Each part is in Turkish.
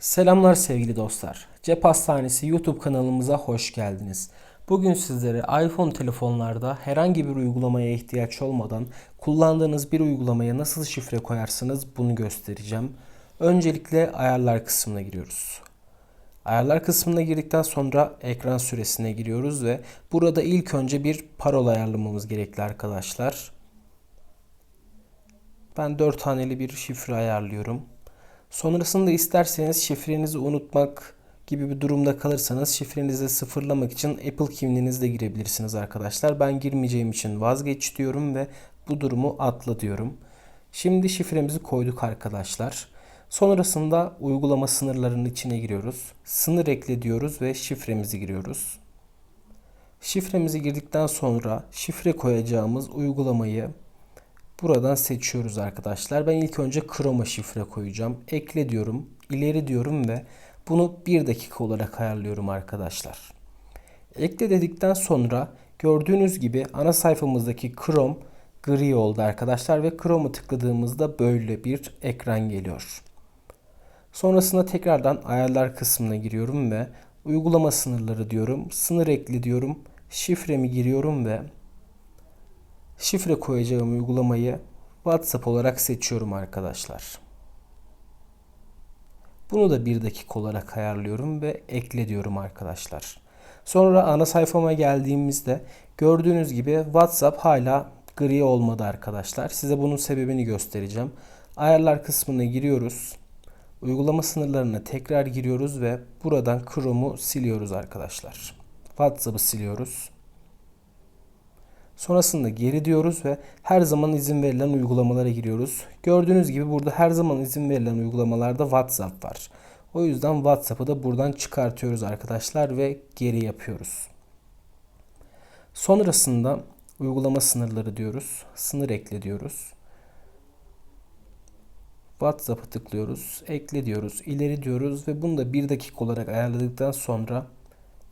Selamlar sevgili dostlar. Cep Hastanesi YouTube kanalımıza hoş geldiniz. Bugün sizlere iPhone telefonlarda herhangi bir uygulamaya ihtiyaç olmadan kullandığınız bir uygulamaya nasıl şifre koyarsınız bunu göstereceğim. Öncelikle ayarlar kısmına giriyoruz. Ayarlar kısmına girdikten sonra ekran süresine giriyoruz ve burada ilk önce bir parola ayarlamamız gerekli arkadaşlar. Ben 4 haneli bir şifre ayarlıyorum. Sonrasında isterseniz şifrenizi unutmak gibi bir durumda kalırsanız şifrenizi sıfırlamak için Apple kimliğinizle girebilirsiniz arkadaşlar. Ben girmeyeceğim için vazgeç diyorum ve bu durumu atla diyorum. Şimdi şifremizi koyduk arkadaşlar. Sonrasında uygulama sınırlarının içine giriyoruz. Sınır ekle diyoruz ve şifremizi giriyoruz. Şifremizi girdikten sonra şifre koyacağımız uygulamayı Buradan seçiyoruz arkadaşlar. Ben ilk önce Chroma şifre koyacağım. Ekle diyorum, ileri diyorum ve bunu 1 dakika olarak ayarlıyorum arkadaşlar. Ekle dedikten sonra gördüğünüz gibi ana sayfamızdaki Chrome gri oldu arkadaşlar ve Chrome'u tıkladığımızda böyle bir ekran geliyor. Sonrasında tekrardan ayarlar kısmına giriyorum ve uygulama sınırları diyorum. Sınır ekle diyorum. Şifremi giriyorum ve şifre koyacağım uygulamayı WhatsApp olarak seçiyorum arkadaşlar. Bunu da bir dakika olarak ayarlıyorum ve ekle diyorum arkadaşlar. Sonra ana sayfama geldiğimizde gördüğünüz gibi WhatsApp hala gri olmadı arkadaşlar. Size bunun sebebini göstereceğim. Ayarlar kısmına giriyoruz. Uygulama sınırlarına tekrar giriyoruz ve buradan Chrome'u siliyoruz arkadaşlar. WhatsApp'ı siliyoruz. Sonrasında geri diyoruz ve her zaman izin verilen uygulamalara giriyoruz. Gördüğünüz gibi burada her zaman izin verilen uygulamalarda WhatsApp var. O yüzden WhatsApp'ı da buradan çıkartıyoruz arkadaşlar ve geri yapıyoruz. Sonrasında uygulama sınırları diyoruz. Sınır ekle diyoruz. WhatsApp'ı tıklıyoruz. Ekle diyoruz. ileri diyoruz ve bunu da bir dakika olarak ayarladıktan sonra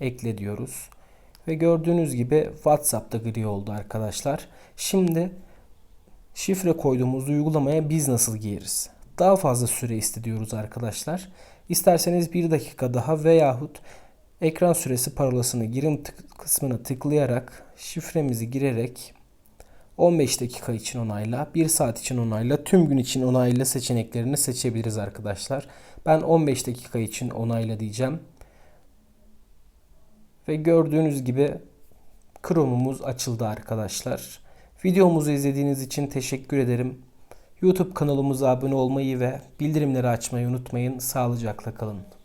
ekle diyoruz. Ve gördüğünüz gibi WhatsApp'ta gri oldu arkadaşlar. Şimdi şifre koyduğumuz uygulamaya biz nasıl gireriz? Daha fazla süre istiyoruz arkadaşlar. İsterseniz bir dakika daha veyahut ekran süresi parolasını girim tık kısmına tıklayarak şifremizi girerek 15 dakika için onayla, 1 saat için onayla, tüm gün için onayla seçeneklerini seçebiliriz arkadaşlar. Ben 15 dakika için onayla diyeceğim. Ve gördüğünüz gibi Chrome'umuz açıldı arkadaşlar. Videomuzu izlediğiniz için teşekkür ederim. YouTube kanalımıza abone olmayı ve bildirimleri açmayı unutmayın. Sağlıcakla kalın.